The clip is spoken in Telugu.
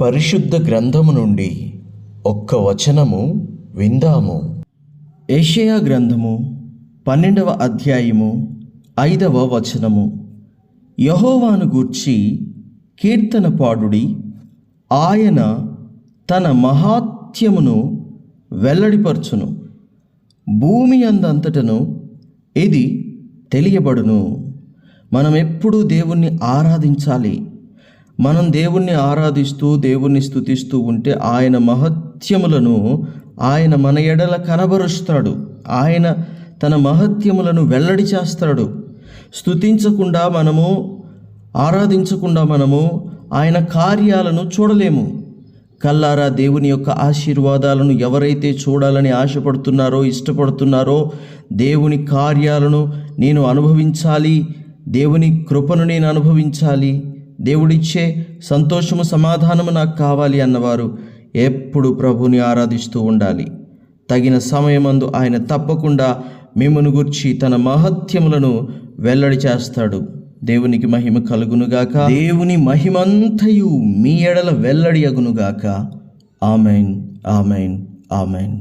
పరిశుద్ధ గ్రంథము నుండి ఒక్క వచనము విందాము. ఏషయా గ్రంథము పన్నెండవ అధ్యాయము ఐదవ వచనము. యహోవాను గూర్చి కీర్తన పాడుడి ఆయన తన మహాత్యమును వెల్లడిపరచును. భూమి అందంతటను ఇది తెలియబడును. మనం ఎప్పుడూ దేవుణ్ణి ఆరాధించాలి. మనం దేవుణ్ణి ఆరాధిస్తూ దేవుణ్ణి స్థుతిస్తూ ఉంటే ఆయన మహత్యములను ఆయన మన ఎడల కనబరుస్తాడు. ఆయన తన మహత్యములను వెల్లడి చేస్తాడు. స్థుతించకుండా మనము ఆరాధించకుండా మనము ఆయన కార్యాలను చూడలేము. కల్లారా దేవుని యొక్క ఆశీర్వాదాలను ఎవరైతే చూడాలని ఆశపడుతున్నారో ఇష్టపడుతున్నారో దేవుని కార్యాలను నేను అనుభవించాలి దేవుని కృపను నేను అనుభవించాలి దేవుడిచ్చే సంతోషము సమాధానము నాకు కావాలి అన్నవారు ఎప్పుడు ప్రభుని ఆరాధిస్తూ ఉండాలి. తగిన సమయమందు ఆయన తప్పకుండా మిమ్మను గుర్చి తన మహత్యములను వెల్లడి చేస్తాడు. దేవునికి మహిమ కలుగునుగాక. దేవుని మహిమంతయు మీ ఎడల వెల్లడి అగునుగాక. Amen amen amen.